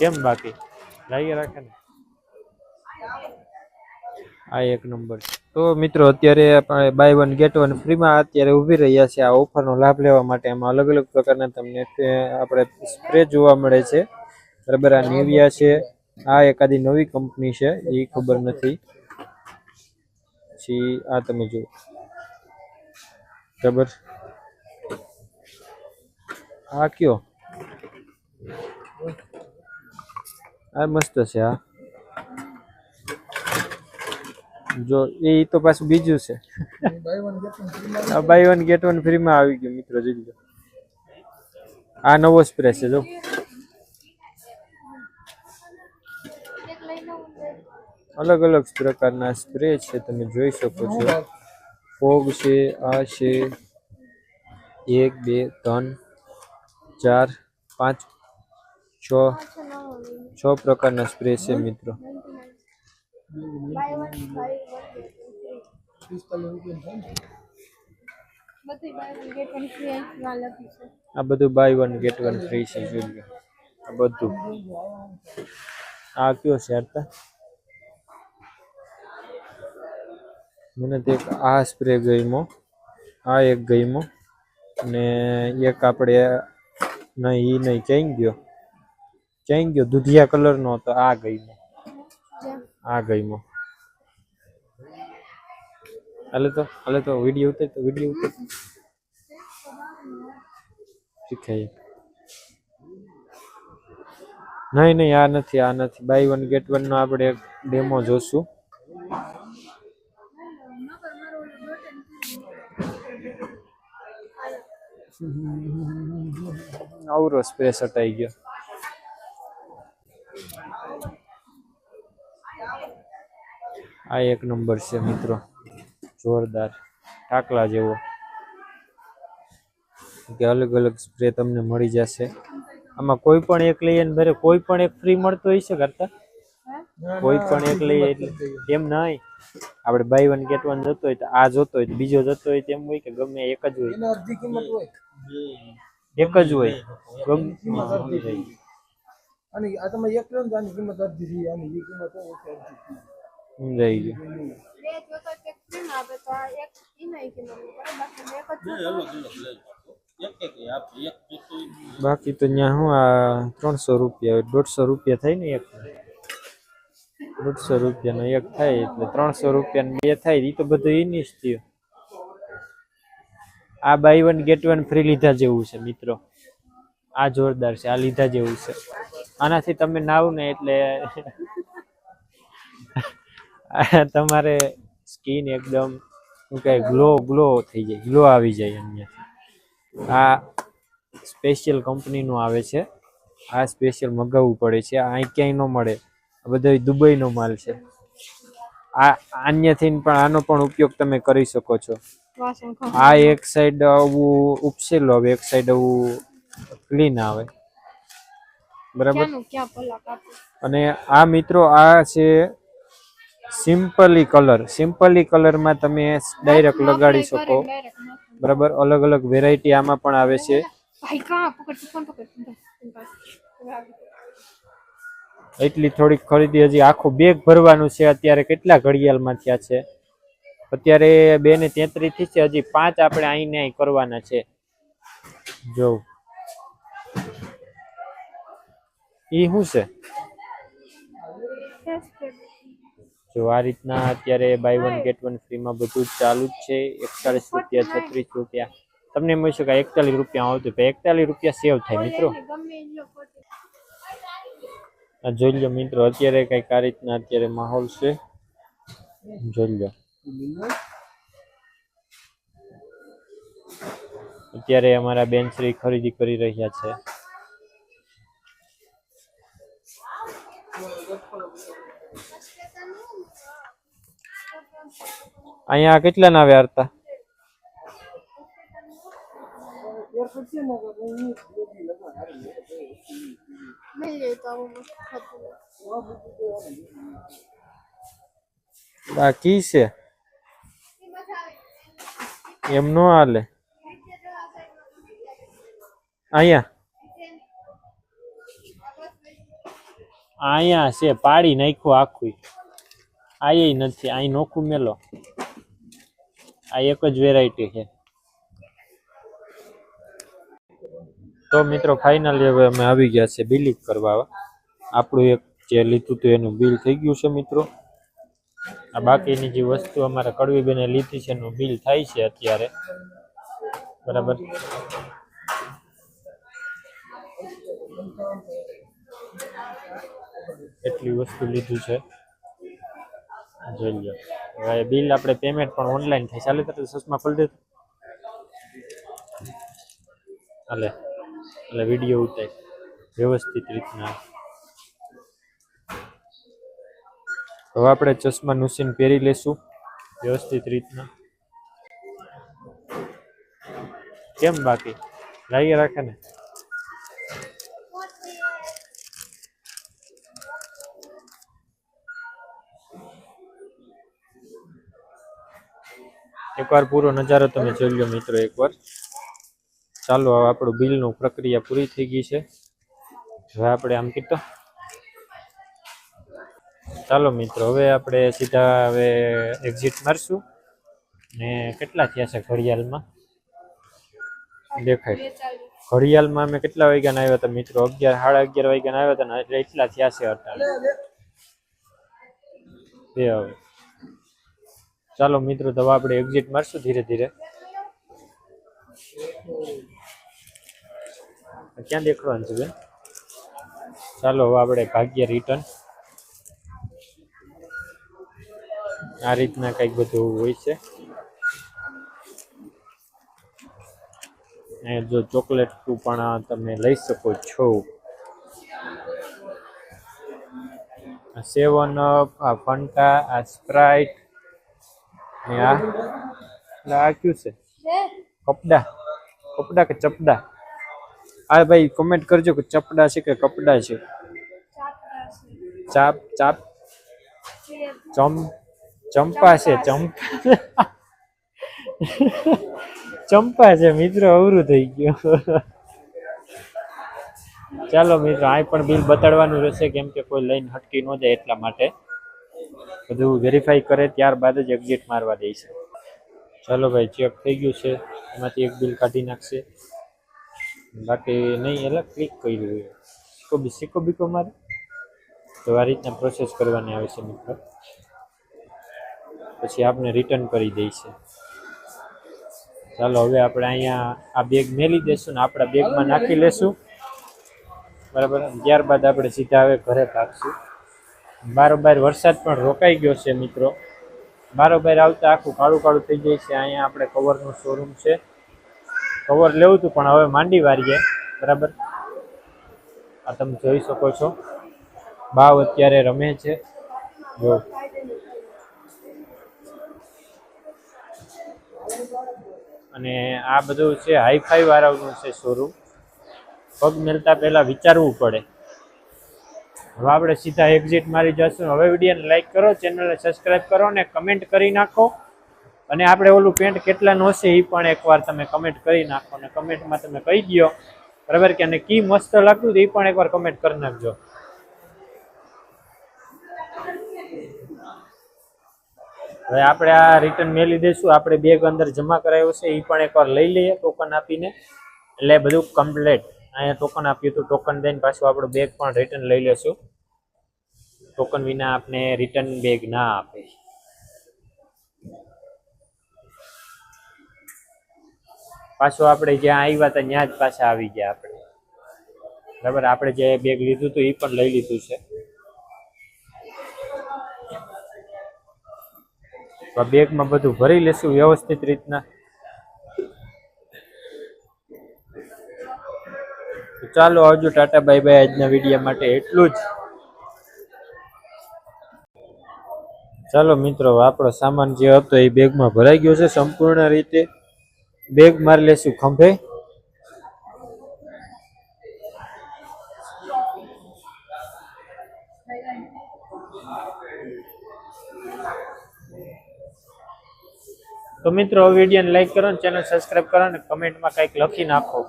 કેમ બાકી? લાવી રાખે ને? આ એક નંબર તો મિત્રો, અત્યારે આપણે બાય વન ગેટ વન ફ્રીમાં અત્યારે ઊભી રહ્યા છે આ ઓફરનો લાભ લેવા માટે એમાં અલગ અલગ પ્રકારના તમને આપણે સ્પ્રે જોવા મળે છે. બરાબર, આ નેવિયા છે. આ એકાદી નવી કંપની છે એ ખબર નથી. પછી આ તમે જુઓ. બરાબર. આ કયો? આ મસ્ત છે આ જો એ તો પાછું બીજું છે. આ બાય વન ગેટ વન ફ્રીમાં આવી ગયું મિત્રો જોઈ લો. આ નવો સ્પ્રે છે જો. અલગ અલગ પ્રકારના સ્પ્રે છે તમે જોઈ શકો છો. ફોગ છે આ છે. એક બે ત્રણ ચાર પાંચ છ છ પ્રકારના સ્પ્રે છે, મિત્રો. આ બધું buy one get one free છે જોઈએ આ બધું. આ કયો છે મને તો આ સ્પ્રે ગમ્યો. આ એક ગમ્યો. ને એક આપણે નહીં નહીં ચેન્જ ગયો? ચેન્જ ગયો? દૂધિયા કલરનો હતો. આ ગમ્યો આ ગમ્યો હાલે તો હાલે તો વીડિયો ઉતર તો વીડિયો ઉતર. શીખાય. નહીં નહીં આ નથી આ નથી. બાય વન ગેટ વન નો આપણે ડેમો જોશું. આવરો સ્પ્રે સટાઈ ગયો. આ એક નંબર છે મિત્રો. જોરદાર. ટાકલા જેવો. કે અલગ અલગ સ્પ્રે તમને મળી જશે. આમાં કોઈ પણ એક લઈએ ને ભરે કોઈ પણ એક ફ્રી મળતો હોય છે કરતા કોઈ પણ એક લઈએ એટલે એમ નહીં આપણે બાય વન ગેટ વન જતો હોય તો આ જોતો હોય તો બીજો જતો હોય તેમ હોય કે ગમે એક જ હોય. એક જ હોય. ગમ. અને આ તમે એક લો આની કિંમત અડધી આની એ કિંમત હોય અડધી. સમજાઈ ગયું. બાકી તો ત્યાં શું આ ત્રણસો રૂપિયા દોઢસો રૂપિયા થાય ને એક? દોઢસો રૂપિયાનો એક થાય એટલે ત્રણસો રૂપિયા બે થાય એ તો બધું એની જ થયું. આ buy one get one free લીધા જેવું છે મિત્રો. આ જોરદાર છે આ લીધા જેવું છે. આનાથી તમે નાવ ને એટલે તમારે સ્કિન એકદમ શું કહે ગ્લો ગ્લો થઈ જાય ગ્લો આવી જાય અહીંયાથી આ સ્પેશિયલ કંપનીનું આવે છે. આ સ્પેશિયલ મગાવવું પડે છે. આ ક્યાંય ન મળે. આ બધો દુબઈનો માલ છે. આ અન્યથી પણ આનો પણ ઉપયોગ તમે કરી શકો છો. આ એક સાઈડ આવું ઉપસેલું આવે એક સાઈડ આવું ક્લીન આવે. બરાબર? અને આ મિત્રો આ છે સિમ્પલી કલર સિમ્પલી કલરમાં તમે ડાયરેક્ટ લગાડી શકો. બરાબર? અલગ અલગ વેરાયટી આમાં પણ આવે છે. એટલી થોડીક ખરીદી હજી આખું બેગ ભરવાનું છે. અત્યારે કેટલા ઘડિયાળમાં થયા છે? અત્યારે બે ને તેત્રીસથી છે. હજી પાંચ આપણે અહીં ને અહીં કરવાના છે. જો. ઈ શું છે? જો આ રીતના અત્યારે બાય વન ગેટ વન ફ્રીમાં બધું જ ચાલુ જ છે. એકતાલીસ રૂપિયા છત્રીસ રૂપિયા. તમને એમ હોય કે એકતાલીસ રૂપિયા આવતું પણ એકતાલીસ રૂપિયા સેવ થાય મિત્રો. જોઈ લો મિત્રો અત્યારે કંઈક આ રીતના અત્યારે માહોલ છે. જોઈ લો અત્યારે અમારા બેનશ્રી ખરીદી કરી રહ્યા છે. અહીંયા કેટલા ના આવ્યા હતા બાકી છે? એમ નો હાલે. અહીંયા? અહીંયા છે, પાડી નાખ્યું આખું. આ નથી અહીં નોખું મેલો. આ એક જ વેરાયટી છે. તો મિત્રો ફાઇનલી હવે અમે આવી ગયા છે બિલિંગ કરવા. આપણું એક જે લીધું હતું એનું બિલ થઈ ગયું છે મિત્રો. આ બાકીની જે વસ્તુ અમારે કડવી બેને લીધી છે એનું બિલ થાય છે અત્યારે. બરાબર? એટલી વસ્તુ લીધું છે. જોઈ લો. હવે બિલ આપણે પેમેન્ટ પણ ઓનલાઈન થાય. ચાલે તો સસમાં ખોલી દે હાલે એટલે વીડિયો ઉતાર વ્યવસ્થિત રીતના. હવે આપણે ચશ્મા નુસીન પહેરી લેશું. વ્યવસ્થિત રીતના. કેમ બાકી? લાગી રાખે ને? એકવાર પૂરો નજારો તમે જોઈ લો મિત્રો એકવાર. ચાલો, હવે આપણું બિલનું પ્રક્રિયા પૂરી થઈ ગઈ છે. હવે આપણે આમ કીધો. ચાલો મિત્રો, હવે આપણે સીધા હવે એક્ઝિટ મારશું. ને કેટલા થયા છે ઘડિયાળમાં? દેખાય. ઘડિયાળમાં અમે કેટલા વાગ્યાના આવ્યા હતા મિત્રો? અગિયાર, સાડા અગિયાર વાગ્યાના આવ્યા હતા ને એટલે એટલા થયા છે અટાણે. બે હવે. ચાલો મિત્રો તો આપણે એક્ઝિટ મારશું ધીરે ધીરે. ક્યાં દેખાડવાનું છે બેન? ચાલો હવે આપણે ભાગ્ય રિટર્ન આ રીતના કંઈક બધું હોય છે. જો ચોકલેટ પણ તમે લઈ શકો છો. સેવન અપ, આ ફંટા, આ સ્પ્રાઇટ આ એટલે આ કયું છે? કપડા. કપડા કે ચપડા? આ ભાઈ કમેન્ટ કરજો કે ચપડા છે કે કપડા છે? ચાપ ચાપ. ચમ? ચંપા છે ચંપા ચંપા. છે મિત્રો અવરું થઈ ગયો. ચાલો મિત્રો આ પણ બિલ બતાડવાનું રહેશે કેમ કે કોઈ લઈને હટકી ન જાય એટલા માટે. બધું વેરીફાઈ કરે ત્યારબાદ જ એક્ઝિટ મારવા દે ચાલો ભાઈ ચેક થઈ ગયું છે. એમાંથી એક બિલ કાઢી નાખશે. બાકી નહીં એટલે ક્લિક કર્યું સિક્કો બી સિક્કો બીકો મારે તો આ રીતના પ્રોસેસ કરવાની આવે છે મિત્રો. પછી આપને રિટર્ન કરી દઈશે ચાલો, હવે આપણે અહીંયા આ બેગ મેલી દેશું ને આપણા બેગમાં નાખી લેશું. બરાબર? ત્યારબાદ આપણે સીધા હવે ઘરે ભાગશું. બારોબાર વરસાદ પણ રોકાઈ ગયો છે, મિત્રો. બારોબાર આવતા આખું કાળું કાળું થઈ જાય છે. અહીંયા આપણે કવરનું શોરૂમ છે. કવર લેવું હતું, પણ હવે માંડી વારીએ. બરાબર? આ તમે જોઈ શકો છો. બાવ અત્યારે રમે છે. જો. અને આ બધું છે, હાઈફાઈ વાળાનું છે શોરૂમ પગ મેળતા પહેલાં વિચારવું પડે. હવે આપણે સીધા એક્ઝિટ મારી જશું. હવે વિડીયોને લાઇક કરો ચેનલને સબસ્ક્રાઈબ કરો અને કમેન્ટ કરી નાખો. અને આપણે ઓલું પેન્ટ કેટલાનું હશે એ પણ એકવાર તમે કમેન્ટ કરી નાખો અને કમેન્ટમાં તમે કહી દો બરાબર કે અને કી મસ્ત લાગતું હતું એ પણ એકવાર કમેન્ટ કરી નાખજો. હવે આપણે આ રિટર્ન મેલી દઈશું. આપણે બેગ અંદર જમા કરાયો છે એ પણ એકવાર લઈ લઈએ ટોકન આપીને. એટલે બધું કમ્પ્લેટ અહીંયા ટોકન આપ્યું હતું. ટોકન દઈને પાછું આપણું બેગ પણ રિટર્ન લઈ લેશું. ટોકન વિના આપને રિટર્ન બેગ ના આપે. પાછું આપણે જ્યાં આવ્યા હતા, ત્યાં જ પાછા આવી ગયા આપણે. બરાબર? આપણે જે બેગ લીધું હતું એ પણ લઈ લીધું છે. બેગમાં બધું ભરી લેશું વ્યવસ્થિત રીતના. ચાલો આવજો ટાટા બાય બાય આજના વીડિયો માટે. એટલું જ. ચાલો મિત્રો આપણો સામાન જે હતો એ બેગમાં ભરાઈ ગયો છે સંપૂર્ણ રીતે. બેગ મારી લેશું ખંભે. તો મિત્રો વિડીયોને લાઈક કરો ચેનલ સબસ્ક્રાઈબ કરો અને કમેન્ટમાં કંઈક લખી નાખો.